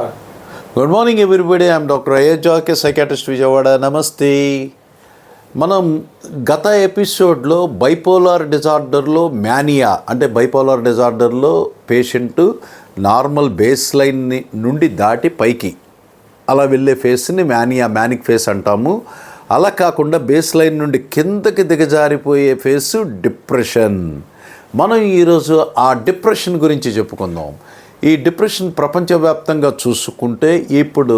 Good morning everybody I'm doctor Iyer జాకే psychiatrist Vijayawada నమస్తే మనం గత ఎపిసోడ్లో బైపోలార్ డిజార్డర్లో మ్యానియా అంటే బైపోలార్ డిజార్డర్లో పేషెంట్ నార్మల్ బేస్ లైన్ నుండి దాటి పైకి అలా వెళ్ళే ఫేస్ని మ్యానియా మ్యానిక్ ఫేస్ అంటాము. అలా కాకుండా బేస్ లైన్ నుండి కిందకి దిగజారిపోయే ఫేస్ డిప్రెషన్ మనం ఈరోజు ఆ డిప్రెషన్ గురించి చెప్పుకుందాం. ఈ డిప్రెషన్ ప్రపంచవ్యాప్తంగా చూసుకుంటే ఇప్పుడు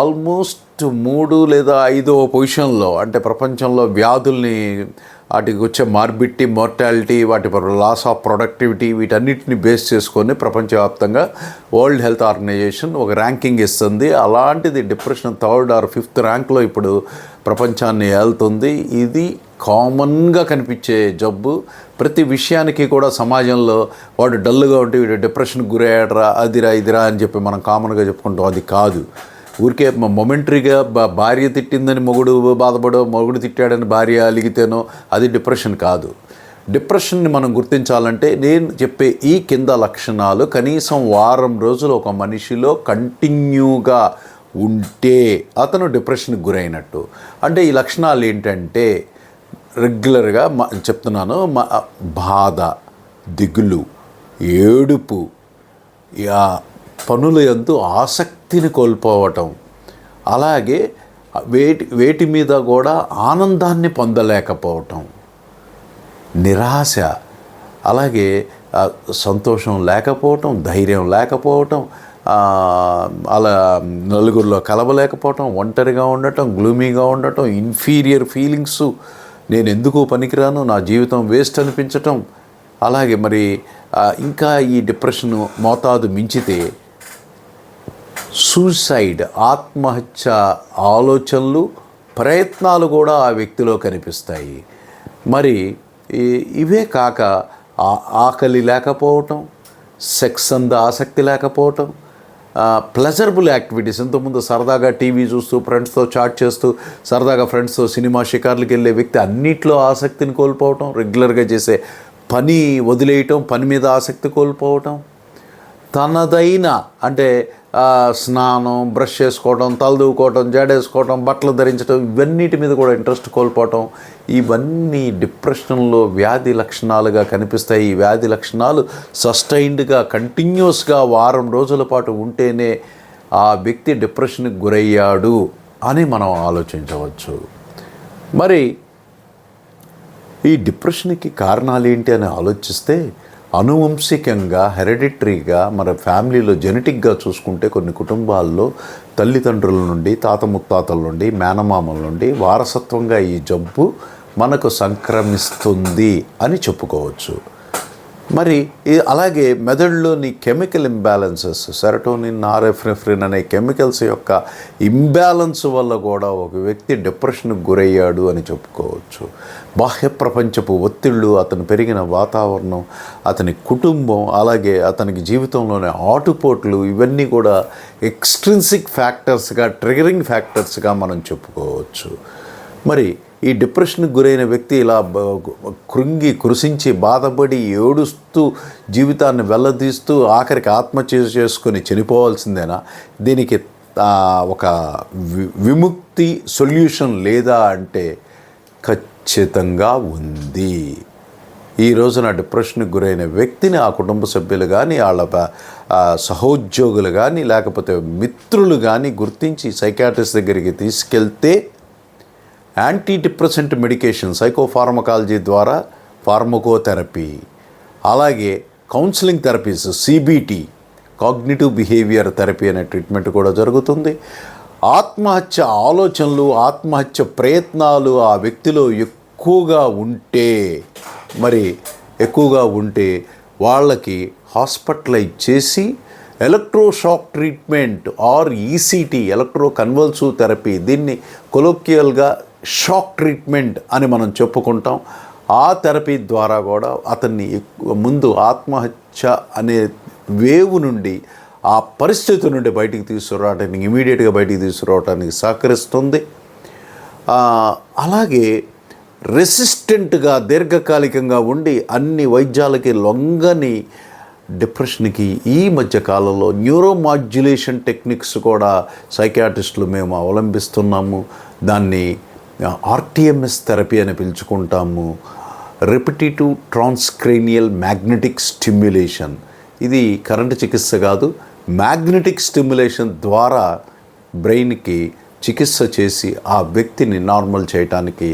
ఆల్మోస్ట్ మూడు లేదా ఐదో పొజిషన్లో అంటే ప్రపంచంలో వ్యాధుల్ని వాటికి వచ్చే మార్బిట్టి మోర్టాలిటీ వాటి లాస్ ఆఫ్ ప్రొడక్టివిటీ వీటన్నిటిని బేస్ చేసుకొని ప్రపంచవ్యాప్తంగా వరల్డ్ హెల్త్ ఆర్గనైజేషన్ ఒక ర్యాంకింగ్ ఇస్తుంది. అలాంటిది డిప్రెషన్ థర్డ్ ఆర్ ఫిఫ్త్ ర్యాంక్లో ఇప్పుడు ప్రపంచాన్ని ఏళ్తుంది ఇది కామన్గా కనిపించే జబ్బు. ప్రతి విషయానికి కూడా సమాజంలో వాడు డల్గా ఉంటే వీడు డిప్రెషన్కి గురయ్యాడరా అదిరా ఇదిరా అని చెప్పి మనం కామన్గా చెప్పుకుంటాం. అది కాదు. ఊరికే మొమెంటరీగా భార్య తిట్టిందని మొగుడు బాధపడో మొగుడు తిట్టాడని భార్య అలిగితేనో అది డిప్రెషన్ కాదు. డిప్రెషన్ని మనం గుర్తించాలంటే నేను చెప్పే ఈ కింద లక్షణాలు కనీసం వారం రోజులు ఒక మనిషిలో కంటిన్యూగా ఉంటే అతను డిప్రెషన్కి గురైనట్టు. అంటే ఈ లక్షణాలు ఏంటంటే రెగ్యులర్గా మా చెప్తున్నాను. మా బాధ దిగులు ఏడుపు యా పనుల ఎందు ఆసక్తిని కోల్పోవటం. అలాగే వేటి వేటి మీద కూడా ఆనందాన్ని పొందలేకపోవటం. నిరాశ అలాగే సంతోషం లేకపోవటం ధైర్యం లేకపోవటం అలా నలుగురిలో కలవలేకపోవటం ఒంటరిగా ఉండటం గ్లూమీగా ఉండటం ఇన్ఫీరియర్ ఫీలింగ్స్ నేను ఎందుకు పనికిరాను? నా జీవితం వేస్ట్ అనిపించటం. అలాగే మరి ఇంకా ఈ డిప్రెషన్ మోతాదు మించితే సూసైడ్ ఆత్మహత్య ఆలోచనలు ప్రయత్నాలు కూడా ఆ వ్యక్తిలో కనిపిస్తాయి. మరి ఇవే కాక ఆ- ఆకలి లేకపోవటం సెక్స్ అంద ఆసక్తి లేకపోవటం ప్లెజరబుల్ యాక్టివిటీస్ ఇంతకుముందు సరదాగా టీవీ చూస్తూ ఫ్రెండ్స్తో చాట్ చేస్తూ సరదాగా ఫ్రెండ్స్తో సినిమా షికార్లకు వెళ్ళే వ్యక్తి అన్నిట్లో ఆసక్తిని కోల్పోవటం రెగ్యులర్గా చేసే పని వదిలేయటం పని మీద ఆసక్తి కోల్పోవటం. తనదైన అంటే స్నానం బ్రష్ చేసుకోవటం తలదూకోవడం జడేసుకోవటం బట్టలు ధరించడం ఇవన్నిటి మీద కూడా ఇంట్రెస్ట్ కోల్పోవటం ఇవన్నీ డిప్రెషన్లో వ్యాధి లక్షణాలుగా కనిపిస్తాయి. ఈ వ్యాధి లక్షణాలు సస్టైన్డ్గా కంటిన్యూస్గా వారం రోజుల పాటు ఉంటేనే ఆ వ్యక్తి డిప్రెషన్కి గురయ్యాడు అని మనం ఆలోచించవచ్చు. మరి ఈ డిప్రెషన్కి కారణాలు ఏంటి అని ఆలోచిస్తే అనువంశికంగా హెరిడిటరీగా మన ఫ్యామిలీలో జెనెటిక్గా చూసుకుంటే కొన్ని కుటుంబాల్లో తల్లిదండ్రుల నుండి తాత ముత్తాతల నుండి మేనమామల నుండి వారసత్వంగా ఈ జబ్బు మనకు సంక్రమిస్తుంది అని చెప్పుకోవచ్చు. మరి ఈ అలాగే మెదడులోని కెమికల్ ఇంబ్యాలెన్సెస్ సెరటోనిన్ నారెఫ్రెఫ్రిన్ అనే కెమికల్స్ యొక్క ఇంబ్యాలెన్స్ వల్ల కూడా ఒక వ్యక్తి డిప్రెషన్కు గురయ్యాడు అని చెప్పుకోవచ్చు. బాహ్య ప్రపంచపు ఒత్తిళ్ళు అతను పెరిగిన వాతావరణం అతని కుటుంబం అలాగే అతనికి జీవితంలోని ఆటుపోట్లు ఇవన్నీ కూడా ఎక్స్ట్రిన్సిక్ ఫ్యాక్టర్స్గా ట్రిగరింగ్ ఫ్యాక్టర్స్గా మనం చెప్పుకోవచ్చు. మరి ఈ డిప్రెషన్కి గురైన వ్యక్తి ఇలా కృంగి కృషించి బాధపడి ఏడుస్తూ జీవితాన్ని వెళ్ళదీస్తూ ఆఖరికి ఆత్మహత్య చేసుకొని చనిపోవాల్సిందేనా? దీనికి ఒక విముక్తి సొల్యూషన్ లేదా అంటే ఖచ్చితంగా ఉంది. ఈ రోజున డిప్రెషన్కి గురైన వ్యక్తిని ఆ కుటుంబ సభ్యులు కానీ వాళ్ళ సహోద్యోగులు కానీ లేకపోతే మిత్రులు కానీ గుర్తించి సైకాట్రిస్ట్ దగ్గరికి తీసుకెళ్తే యాంటీ డిప్రెసెంట్ మెడికేషన్ సైకోఫార్మకాలజీ ద్వారా ఫార్మకోథెరపీ అలాగే counselling therapies CBT cognitive behaviour therapy అనే ట్రీట్మెంట్ కూడా జరుగుతుంది. ఆత్మహత్య ఆలోచనలు ఆత్మహత్య ప్రయత్నాలు ఆ వ్యక్తిలో ఎక్కువగా ఉంటే మరి ఎక్కువగా ఉంటే వాళ్ళకి హాస్పిటలైజ్ చేసి electroshock treatment or ECT electro convulsive therapy దీన్ని కొలోక్యల్గా షాక్ ట్రీట్మెంట్ అని మనం చెప్పుకుంటాం. ఆ థెరపీ ద్వారా కూడా అతన్ని ఎక్కువ ముందు ఆత్మహత్య అనే వేవు నుండి ఆ పరిస్థితి నుండి బయటికి తీసుకురావడానికి ఇమీడియట్గా బయటికి తీసుకురావడానికి సహకరిస్తుంది. అలాగే రెసిస్టెంట్గా దీర్ఘకాలికంగా ఉండి అన్ని వైద్యాలకి లొంగని డిప్రెషన్కి ఈ మధ్య కాలంలో న్యూరోమాడ్యులేషన్ టెక్నిక్స్ కూడా సైకాట్రిస్టులు మేము అవలంబిస్తున్నాము. దాన్ని ఆర్టీఎంఎస్ థెరపీ అని పిలుచుకుంటాము. రెపిటేటివ్ ట్రాన్స్క్రేనియల్ మ్యాగ్నెటిక్ స్టిమ్యులేషన్ ఇది కరెంటు చికిత్స కాదు మ్యాగ్నెటిక్ స్టిమ్యులేషన్ ద్వారా బ్రెయిన్కి చికిత్స చేసి ఆ వ్యక్తిని నార్మల్ చేయటానికి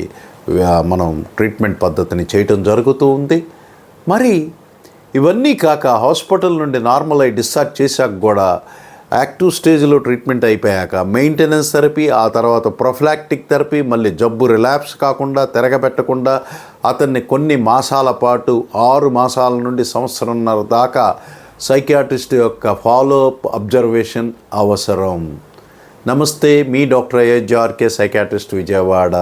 మనం ట్రీట్మెంట్ పద్ధతిని చేయటం జరుగుతూ ఉంది. మరి ఇవన్నీ కాక హాస్పిటల్ నుండి నార్మల్ అయి డిశ్చార్జ్ చేశాక కూడా యాక్టివ్ స్టేజ్లో ట్రీట్మెంట్ అయిపోయాక మెయింటెనెన్స్ థెరపీ ఆ తర్వాత ప్రొఫ్లాక్టిక్ థెరపీ మళ్ళీ జబ్బు రిలాప్స్ కాకుండా తిరగబెట్టకుండా అతన్ని కొన్ని మాసాల పాటు ఆరు మాసాల నుండి సంవత్సరంన్నర దాకా సైకియాట్రిస్ట్ యొక్క ఫాలోఅప్ అబ్జర్వేషన్ అవసరం. నమస్తే మీ doctor Ayodhya RK psychiatrist Vijayawada.